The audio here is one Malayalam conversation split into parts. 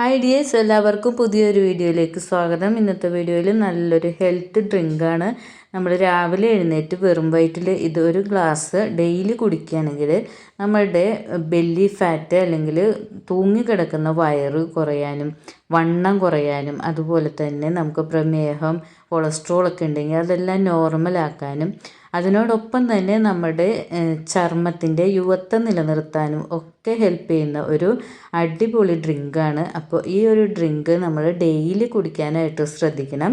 ഹായ് ഡിയേഴ്സ് എല്ലാവർക്കും പുതിയൊരു വീഡിയോയിലേക്ക് സ്വാഗതം. ഇന്നത്തെ വീഡിയോയിൽ നല്ലൊരു ഹെൽത്ത് ഡ്രിങ്കാണ് നമ്മൾ രാവിലെ എഴുന്നേറ്റ് വെറും വയറ്റിൽ ഇത് ഒരു ഗ്ലാസ് ഡെയിലി കുടിക്കുകയാണെങ്കിൽ നമ്മളുടെ ബെല്ലി ഫാറ്റ് അല്ലെങ്കിൽ തൂങ്ങിക്കിടക്കുന്ന വയറ് കുറയാനും വണ്ണം കുറയാനും അതുപോലെ തന്നെ നമുക്ക് പ്രമേഹം കൊളസ്ട്രോൾ ഒക്കെ ഉണ്ടെങ്കിൽ അതെല്ലാം നോർമലാക്കാനും അതിനോടൊപ്പം തന്നെ നമ്മുടെ ചർമ്മത്തിന്റെ യുവത്വം നിലനിർത്താനും ഒക്കെ ഹെൽപ്പ് ചെയ്യുന്ന ഒരു അടിപൊളി ഡ്രിങ്കാണ് അപ്പോൾ ഈ ഒരു ഡ്രിങ്ക് നമ്മൾ ഡെയിലി കുടിക്കാനായിട്ട് ശ്രദ്ധിക്കണം.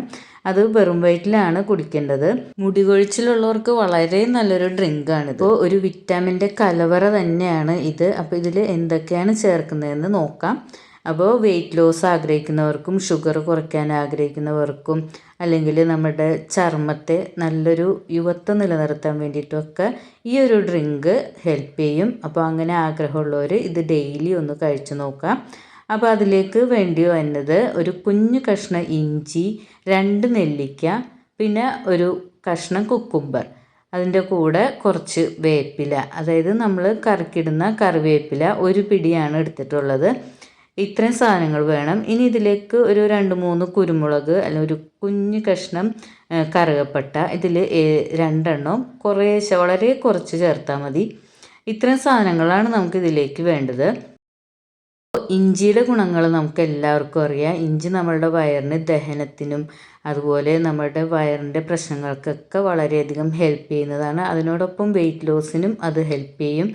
അത് വെറും വയറ്റിലാണ് കുടിക്കേണ്ടത്. മുടി കൊഴിച്ചിലുള്ളവർക്ക് വളരെ നല്ലൊരു ഡ്രിങ്കാണ് ഇപ്പോൾ ഒരു വിറ്റാമിന്റെ കലവറ തന്നെയാണ് ഇത്. അപ്പോൾ ഇതിൽ എന്തൊക്കെയാണ് ചേർക്കുന്നതെന്ന് നോക്കാം. അപ്പോൾ വെയിറ്റ് ലോസ് ആഗ്രഹിക്കുന്നവർക്കും ഷുഗർ കുറയ്ക്കാൻ ആഗ്രഹിക്കുന്നവർക്കും അല്ലെങ്കിൽ നമ്മുടെ ചർമ്മത്തെ നല്ലൊരു യുവത്വം നിലനിർത്താൻ വേണ്ടിയിട്ടൊക്കെ ഈ ഒരു ഡ്രിങ്ക് ഹെൽപ്പ് ചെയ്യും. അപ്പോൾ അങ്ങനെ ആഗ്രഹമുള്ളവർ ഇത് ഡെയിലി ഒന്ന് കഴിച്ചു നോക്കാം. അപ്പോൾ അതിലേക്ക് വേണ്ടി വന്നത് ഒരു കുഞ്ഞു കഷ്ണം ഇഞ്ചി രണ്ട് നെല്ലിക്ക പിന്നെ ഒരു കഷ്ണം കുക്കുംബർ. അതിന്റെ കൂടെ കുറച്ച് വേപ്പില. അതായത് നമ്മൾ കറക്കിടുന്ന കറിവേപ്പില ഒരു പിടിയാണ് എടുത്തിട്ടുള്ളത്. ഇത്രയും സാധനങ്ങൾ വേണം. ഇനി ഇതിലേക്ക് ഒരു രണ്ട് മൂന്ന് കുരുമുളക് അല്ലെങ്കിൽ ഒരു കുഞ്ഞ് കഷ്ണം കറുകപ്പട്ട ഇതിൽ രണ്ടെണ്ണം. കുറേശ്ശെ വളരെ കുറച്ച് ചേർത്താൽ മതി. ഇത്രയും സാധനങ്ങളാണ് നമുക്ക് ഇതിലേക്ക് വേണ്ടത്. ഇഞ്ചിയുടെ ഗുണങ്ങൾ നമുക്ക് എല്ലാവർക്കും അറിയാം. ഇഞ്ചി നമ്മളുടെ വയറിന് ദഹനത്തിനും അതുപോലെ നമ്മുടെ വയറിന്റെ പ്രശ്നങ്ങൾക്കൊക്കെ വളരെയധികം ഹെൽപ്പ് ചെയ്യുന്നതാണ്. അതിനോടൊപ്പം വെയിറ്റ് ലോസിനും അത് ഹെൽപ്പ് ചെയ്യും.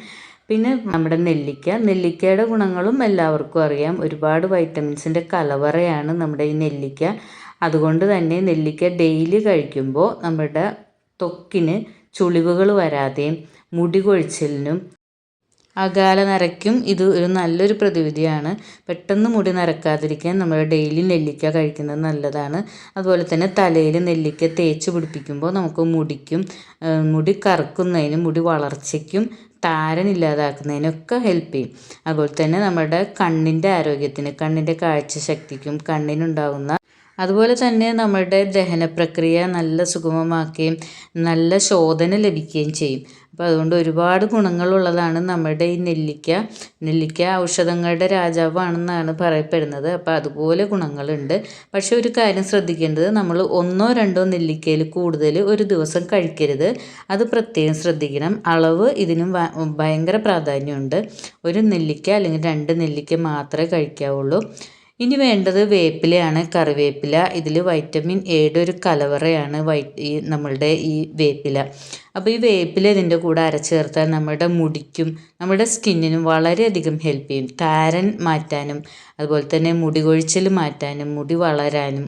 പിന്നെ നമ്മുടെ നെല്ലിക്ക. നെല്ലിക്കയുടെ ഗുണങ്ങളും എല്ലാവർക്കും അറിയാം. ഒരുപാട് വൈറ്റമിൻസിന്റെ കലവറയാണ് നമ്മുടെ ഈ നെല്ലിക്ക. അതുകൊണ്ട് തന്നെ നെല്ലിക്ക ഡെയിലി കഴിക്കുമ്പോൾ നമ്മുടെ ത്വക്കിന് ചുളിവുകൾ വരാതെയും മുടി കൊഴിച്ചിലിനും അകാല നരയ്ക്കും ഇത് ഒരു നല്ലൊരു പ്രതിവിധിയാണ്. പെട്ടെന്ന് മുടി നരക്കാതിരിക്കാൻ നമ്മൾ ഡെയിലി നെല്ലിക്ക കഴിക്കുന്നത് നല്ലതാണ്. അതുപോലെ തന്നെ തലയിൽ നെല്ലിക്ക തേച്ച് പിടിപ്പിക്കുമ്പോൾ നമുക്ക് മുടിക്കും മുടി കറുക്കുന്നതിനും മുടി വളർച്ചയ്ക്കും താരൻ ഇല്ലാതാക്കുന്നതിനൊക്കെ ഹെൽപ്പ് ചെയ്യും. അതുപോലെ തന്നെ നമ്മുടെ കണ്ണിന്റെ ആരോഗ്യത്തിന് കണ്ണിന്റെ കാഴ്ച ശക്തിക്കും കണ്ണിനുണ്ടാകുന്ന അതുപോലെ തന്നെ നമ്മുടെ ദഹന പ്രക്രിയ നല്ല സുഗമമാക്കുകയും നല്ല ശോധന ലഭിക്കുകയും ചെയ്യും. അപ്പോൾ അതുകൊണ്ട് ഒരുപാട് ഗുണങ്ങളുള്ളതാണ് നമ്മുടെ ഈ നെല്ലിക്ക. നെല്ലിക്ക ഔഷധങ്ങളുടെ രാജാവാണെന്നാണ് പറയപ്പെടുന്നത്. അപ്പോൾ അതുപോലെ ഗുണങ്ങളുണ്ട്. പക്ഷേ ഒരു കാര്യം ശ്രദ്ധിക്കേണ്ടത് നമ്മൾ ഒന്നോ രണ്ടോ നെല്ലിക്കയിൽ കൂടുതൽ ഒരു ദിവസം കഴിക്കരുത്. അത് പ്രത്യേകം ശ്രദ്ധിക്കണം. അളവ് ഇതിനും ഭയങ്കര പ്രാധാന്യമുണ്ട്. ഒരു നെല്ലിക്ക അല്ലെങ്കിൽ രണ്ട് നെല്ലിക്ക മാത്രമേ കഴിക്കാവുള്ളൂ. ഇനി വേണ്ടത് വേപ്പിലയാണ് കറിവേപ്പില. ഇതിൽ വൈറ്റമിൻ എയുടെ ഒരു കലവറയാണ് വൈ ഈ നമ്മളുടെ ഈ വേപ്പില. അപ്പോൾ ഈ വേപ്പില ഇതിന്റെ കൂടെ അരച്ചേർത്താൽ നമ്മുടെ മുടിക്കും നമ്മുടെ സ്കിന്നിനും വളരെയധികം ഹെൽപ്പ് ചെയ്യും. താരൻ മാറ്റാനും അതുപോലെ തന്നെ മുടി കൊഴിച്ചിൽ മാറ്റാനും മുടി വളരാനും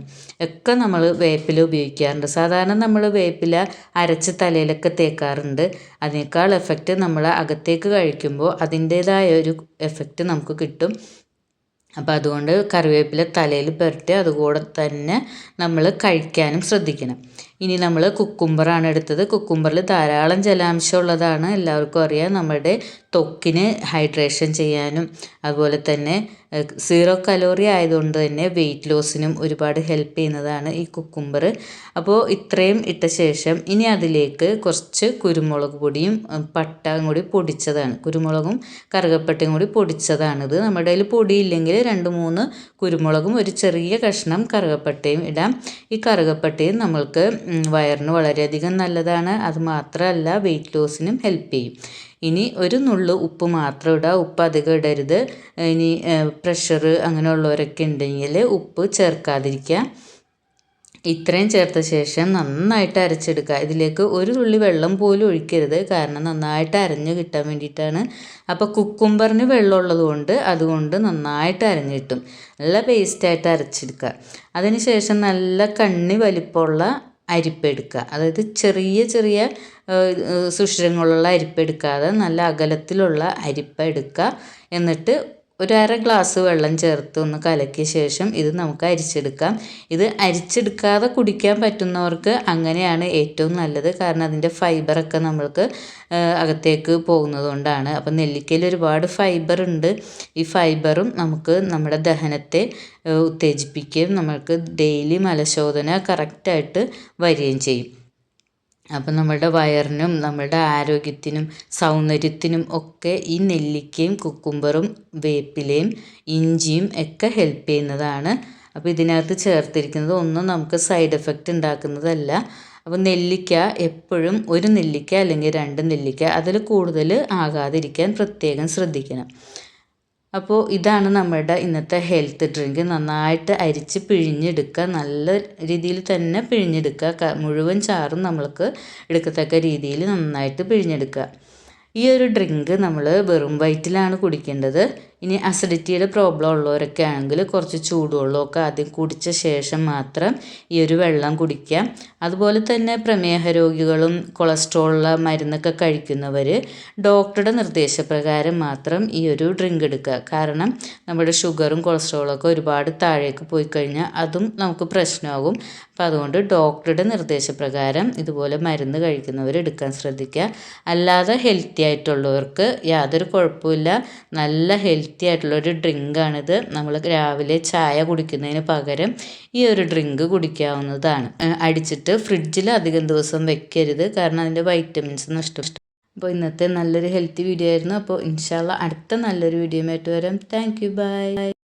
ഒക്കെ നമ്മൾ വേപ്പില ഉപയോഗിക്കാറുണ്ട്. സാധാരണ നമ്മൾ വേപ്പില അരച്ച് തലയിലൊക്കെ തേക്കാറുണ്ട്. അതിനേക്കാൾ എഫക്റ്റ് നമ്മൾ അകത്തേക്ക് കഴിക്കുമ്പോൾ അതിന്റേതായ ഒരു എഫക്റ്റ് നമുക്ക് കിട്ടും. അപ്പോൾ അതുകൊണ്ട് കറിവേപ്പില തലയിൽ പുരട്ടി അതുകൂടെ തന്നെ നമ്മൾ കഴിക്കാനും ശ്രദ്ധിക്കണം. ഇനി നമ്മൾ കുക്കുംബറാണ് എടുത്തത്. കുക്കുംബറിൽ ധാരാളം ജലാംശം ഉള്ളതാണ്. എല്ലാവർക്കും അറിയാം. നമ്മുടെ ത്വക്കിന് ഹൈഡ്രേഷൻ ചെയ്യാനും അതുപോലെ തന്നെ സീറോ കലോറി ആയതുകൊണ്ട് തന്നെ വെയിറ്റ് ലോസിനും ഒരുപാട് ഹെൽപ്പ് ചെയ്യുന്നതാണ് ഈ കുക്കുംബർ അപ്പോൾ ഇത്രയും ഇട്ട ശേഷം ഇനി അതിലേക്ക് കുറച്ച് കുരുമുളക് പൊടിയും പട്ടയും കൂടി പൊടിച്ചതാണ്. കുരുമുളകും കറുകപ്പട്ടയും കൂടി പൊടിച്ചതാണിത്. നമ്മുടെ കയ്യിൽ പൊടിയില്ലെങ്കിൽ രണ്ട് മൂന്ന് കുരുമുളകും ഒരു ചെറിയ കഷ്ണം കറുകപ്പട്ടയും ഇടാം. ഈ കറുകപ്പട്ടയും നമ്മൾക്ക് വയറിന് വളരെയധികം നല്ലതാണ്. അത് മാത്രമല്ല വെയിറ്റ് ലോസിനും ഹെൽപ്പ് ചെയ്യും. ഇനി ഒരു നുള്ളു ഉപ്പ് മാത്രം ഇടുക ഉപ്പ് അധികം ഇടരുത്. ഇനി പ്രഷർ അങ്ങനെയുള്ളവരൊക്കെ ഉണ്ടെങ്കിൽ ഉപ്പ് ചേർക്കാതിരിക്കുക. ഇത്രയും ചേർത്ത ശേഷം നന്നായിട്ട് അരച്ചെടുക്കുക. ഇതിലേക്ക് ഒരു തുള്ളി വെള്ളം പോലും ഒഴിക്കരുത്. കാരണം നന്നായിട്ട് അരഞ്ഞു കിട്ടാൻ വേണ്ടിയിട്ടാണ്. അപ്പോൾ കുക്കുംബറിന് വെള്ളമുള്ളത് കൊണ്ട് അതുകൊണ്ട് നന്നായിട്ട് അരഞ്ഞു കിട്ടും. നല്ല പേസ്റ്റായിട്ട് അരച്ചെടുക്കുക. അതിന് ശേഷം നല്ല കണ്ണി വലിപ്പമുള്ള അരിപ്പെടുക്കുക. അതായത് ചെറിയ ചെറിയ സുഷിരങ്ങളുള്ള അരിപ്പെടുക്കാതെ നല്ല അകലത്തിലുള്ള അരിപ്പ എടുക്കുക എന്നിട്ട് ഒരു അര ഗ്ലാസ് വെള്ളം ചേർത്ത് ഒന്ന് കലക്കിയ ശേഷം ഇത് നമുക്ക് അരിച്ചെടുക്കാം. ഇത് അരിച്ചെടുക്കാതെ കുടിക്കാൻ പറ്റുന്നവർക്ക് അങ്ങനെയാണ് ഏറ്റവും നല്ലത്. കാരണം അതിന്റെ ഫൈബറൊക്കെ നമ്മൾക്ക് അകത്തേക്ക് പോകുന്നത് കൊണ്ടാണ്. അപ്പം നെല്ലിക്കയിൽ ഒരുപാട് ഫൈബർ ഉണ്ട്. ഈ ഫൈബറും നമുക്ക് നമ്മുടെ ദഹനത്തെ ഉത്തേജിപ്പിക്കുകയും നമ്മൾക്ക് ഡെയിലി മലശോധന കറക്റ്റായിട്ട് വരികയും ചെയ്യും. അപ്പം നമ്മുടെ വയറിനും നമ്മുടെ ആരോഗ്യത്തിനും സൗന്ദര്യത്തിനും ഒക്കെ ഈ നെല്ലിക്കയും കുക്കുംബറും വേപ്പിലയും ഇഞ്ചിയും ഒക്കെ ഹെൽപ്പ് ചെയ്യുന്നതാണ്. അപ്പോൾ ഇതിനകത്ത് ചേർത്തിരിക്കുന്നത് ഒന്നും നമുക്ക് സൈഡ് എഫക്റ്റ് ഉണ്ടാക്കുന്നതല്ല. അപ്പോൾ നെല്ലിക്ക എപ്പോഴും ഒരു നെല്ലിക്ക അല്ലെങ്കിൽ രണ്ട് നെല്ലിക്ക അതിൽ കൂടുതൽ ആകാതിരിക്കാൻ പ്രത്യേകം ശ്രദ്ധിക്കണം. അപ്പോൾ ഇതാണ് നമ്മുടെ ഇന്നത്തെ ഹെൽത്ത് ഡ്രിങ്ക് നന്നായിട്ട് അരിച്ച് പിഴിഞ്ഞെടുക്കുക. നല്ല രീതിയിൽ തന്നെ പിഴിഞ്ഞെടുക്കുക. മുഴുവൻ ചാറും നമ്മൾക്ക് എടുക്കത്തക്ക രീതിയിൽ നന്നായിട്ട് പിഴിഞ്ഞെടുക്കുക. ഈ ഒരു ഡ്രിങ്ക് നമ്മൾ വെറും വയറ്റിലാണ് കുടിക്കേണ്ടത്. ഇനി അസിഡിറ്റിയുടെ പ്രോബ്ലം ഉള്ളവരൊക്കെ ആണെങ്കിൽ കുറച്ച് ചൂടുവെള്ളമൊക്കെ ആദ്യം കുടിച്ച ശേഷം മാത്രം ഈ ഒരു വെള്ളം കുടിക്കാം അതുപോലെ തന്നെ പ്രമേഹ രോഗികളും കൊളസ്ട്രോളുള്ള മരുന്നൊക്കെ കഴിക്കുന്നവർ ഡോക്ടറുടെ നിർദ്ദേശപ്രകാരം മാത്രം ഈ ഒരു ഡ്രിങ്ക് എടുക്കുക. കാരണം നമ്മുടെ ഷുഗറും കൊളസ്ട്രോളൊക്കെ ഒരുപാട് താഴേക്ക് പോയി കഴിഞ്ഞാൽ അതും നമുക്ക് പ്രശ്നമാകും. അപ്പോൾ അതുകൊണ്ട് ഡോക്ടറുടെ നിർദ്ദേശപ്രകാരം ഇതുപോലെ മരുന്ന് കഴിക്കുന്നവർ എടുക്കാൻ ശ്രദ്ധിക്കുക. അല്ലാതെ ഹെൽത്തി ആയിട്ടുള്ളവർക്ക് യാതൊരു കുഴപ്പമില്ല നല്ല ഹെൽത്തി ആയിട്ടുള്ളൊരു ഡ്രിങ്കാണിത് നമ്മൾ രാവിലെ ചായ കുടിക്കുന്നതിന് പകരം ഈ ഒരു ഡ്രിങ്ക് കുടിക്കാവുന്നതാണ്. അടിച്ചിട്ട് ഫ്രിഡ്ജിൽ അധികം ദിവസം വെക്കരുത്. കാരണം അതിന്റെ വൈറ്റമിൻസ് നഷ്ടപ്പെട്ടു അപ്പോൾ ഇന്നത്തെ നല്ലൊരു ഹെൽത്തി വീഡിയോ ആയിരുന്നു. അപ്പോൾ ഇൻഷാല്ല അടുത്ത നല്ലൊരു വീഡിയോ ആയിട്ട് വരാം. Thank you by